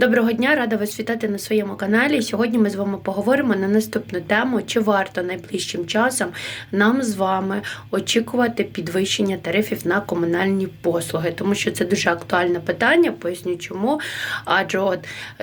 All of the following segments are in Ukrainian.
Доброго дня, рада вас вітати на своєму каналі. Сьогодні ми з вами поговоримо на наступну тему: чи варто найближчим часом нам з вами очікувати підвищення тарифів на комунальні послуги, тому що це дуже актуальне питання. Поясню чому. Адже от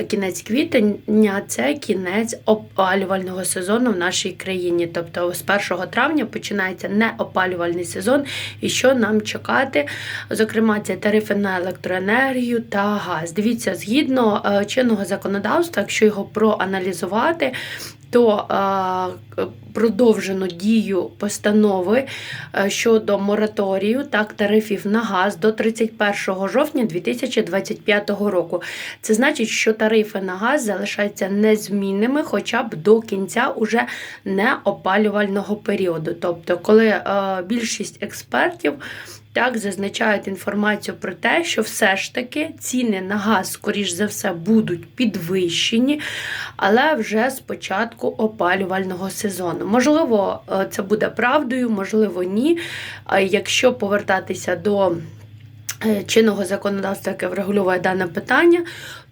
кінець квітня це кінець опалювального сезону в нашій країні. Тобто з 1 травня починається неопалювальний сезон, і що нам чекати? Зокрема, це тарифи на електроенергію та газ. Дивіться, згідно чинного законодавства, якщо його проаналізувати, то е, продовжено дію постанови е, щодо мораторію так тарифів на газ до 31 жовтня 2025 року. Це значить, що тарифи на газ залишаються незмінними хоча б до кінця уже неопалювального періоду. Тобто, коли е, більшість експертів так зазначають інформацію про те, що все ж таки ціни на газ, скоріш за все, будуть підвищені, але вже з початку опалювального сезону. Можливо, е, це буде правдою, можливо, ні. А Якщо повертатися до чинного законодавства, яке врегулює дане питання,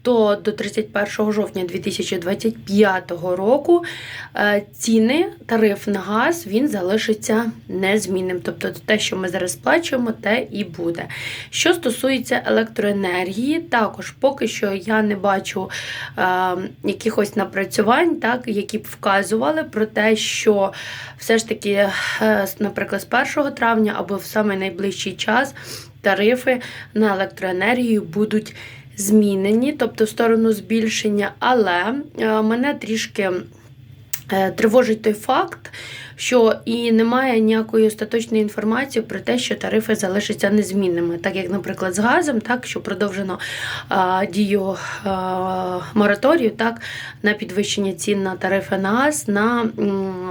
то до 31 жовтня 2025 року е, ціни, тариф на газ він залишиться незмінним. Тобто те, що ми зараз сплачуємо, те і буде. Що стосується електроенергії, також поки що я не бачу е, якихось напрацювань, так, які б вказували про те, що все ж таки, е, наприклад, з 1 травня або в самий найближчий час тарифи на електроенергію будуть змінені, тобто в сторону збільшення, але е, мене трішки е, тривожить той факт, що і немає ніякої остаточної інформації про те, що тарифи залишаться незмінними, так як, наприклад, з газом, так що продовжено а, дію а, мораторію так, на підвищення цін на тарифи на газ на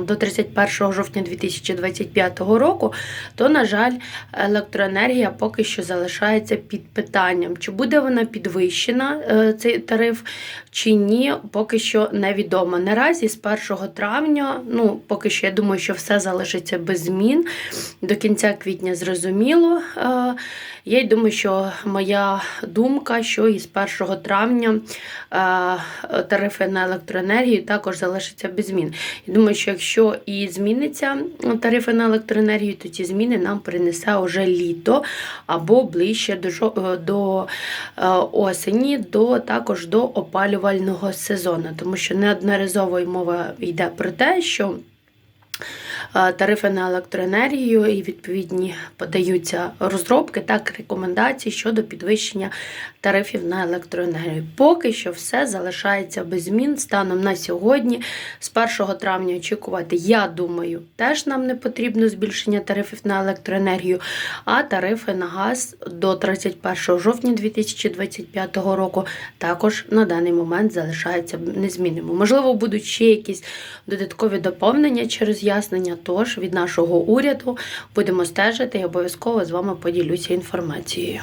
до 31 жовтня 2025 року, то, на жаль, електроенергія поки що залишається під питанням, чи буде вона підвищена, е, цей тариф, чи ні, поки що невідомо. Наразі з 1 травня, ну поки що я думаю, що все залишиться без змін. До кінця квітня зрозуміло. Е, Я й думаю, що моя думка, що із 1 травня е, тарифи на електроенергію також залишаться без змін. Я думаю, що якщо і зміниться тарифи на електроенергію, то ці зміни нам принесе вже літо або ближче до, е, до осені, до також до опалювального сезону, тому що неодноразово й мова йде про те, що тарифи на електроенергію і відповідні подаються розробки, так рекомендації щодо підвищення тарифів на електроенергію. Поки що все залишається без змін станом на сьогодні. З 1 травня очікувати, я думаю, теж нам не потрібно збільшення тарифів на електроенергію, а тарифи на газ до 31 жовтня 2025 року також на даний момент залишаються незмінними. Можливо, будуть ще якісь додаткові доповнення чи роз'яснення. Тож від нашого уряду будемо стежити і обов'язково з вами поділюся інформацією.